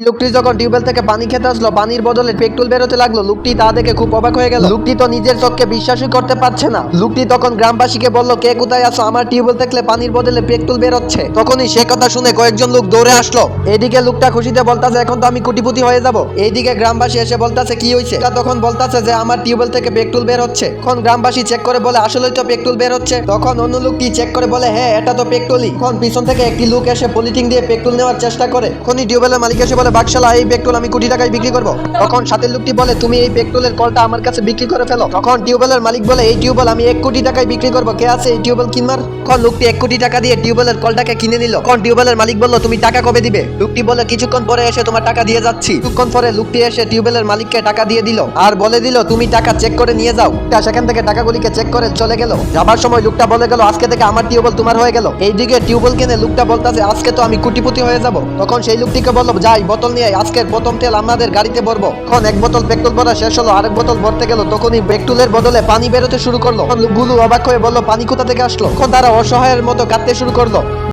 লোকটি যখন টিউবওয়েল থেকে পানি খেতে আসলো, পানির বদলে পেট্রোল বেরোতে লাগল, লোকটি তা দেখে খুব অবাক হয়ে গেল। লোকটি তো নিজের চোখকে বিশ্বাসই করতে পারছে না। লোকটি তখন গ্রামবাসীকে বলল, কে কোথায় আছো? আমার টিউবওয়েল থেকে পানির বদলে পেট্রোল বেরোচ্ছে। তখনই সে কথা শুনে কয়েকজন লোক দৌড়ে আসলো। এদিকে লোকটা খুশিতে বলতাছে, এখন তো আমি কোটিপতি হয়ে যাব। এইদিকে গ্রামবাসী এসে বলতাছে, কি হয়েছে তখন বলতাছে যে, আমার টিউবওয়েল থেকে পেট্রোল বের হচ্ছে তখন গ্রামবাসী চেক করে বলে, আসলেই তো পেট্রোল বের হচ্ছে তখন অন্য লোকটি চেক করে বলে হ্যাঁ এটা তো পেট্রোলই। তখন পিছন থেকে একটি লোক এসে পলিথিন দিয়ে পেট্রোল নেওয়ার চেষ্টা করে। তখনই টিউবওয়েলের মালিক এসে বলে, বাকশালা, এই পেট্রোল আমি কোটি টাকায় বিক্রি করব? তখন সাথের লোকটি বলে, তুমি এই পেট্রোলের কলটা আমার কাছে বিক্রি করে ফেলো। তখন টিউবওয়েলের মালিক বলে, এই টিউবওয়েল আমি এক কোটি টাকায় বিক্রি করব। কে আছে এই টিউবওয়েল কিনবার? তখন লোকটি এক কোটি টাকা দিয়ে টিউবওয়েলের কলটাকে কিনে নিল। তখন টিউবওয়েলের মালিক বলল, তুমি টাকা কবে দিবে? লোকটি বলে, কিছুক্ষণ পরে এসে তোমার টাকা দিয়ে যাচ্ছি। কিছুক্ষণ পরে লোকটি এসে টিউবওয়েলের মালিককে টাকা দিয়ে দিল আর বলে দিল, তুমি টাকা চেক করে নিয়ে যাও। তা সেখান থেকে টাকাগুলিকে চেক করে চলে গেল। যাবার সময় লোকটা বলে গেল, আজকে থেকে আমার টিউবওয়েল তোমার হয়ে গেল। এইদিকে টিউবওয়েল কিনে লোকটা বলতাছে, আজকে তো আমি কোটিপতি হয়ে যাব। তখন সেই লোকটিকে বলল, যাই বোতল নিয়ে আজকের প্রথম তেল আমাদের গাড়িতে ভরবো। এখন এক বোতল পেট্রোল ভরা শেষ হলো, আরেক বোতল ভরতে গেল, তখনই পেট্রোলের বদলে পানি বেরোতে শুরু করল। গুলু অবাক হয়ে বলল, পানি কোথা থেকে আসলো? এখন তারা অসহায়ের মতো কাঁদতে শুরু করল।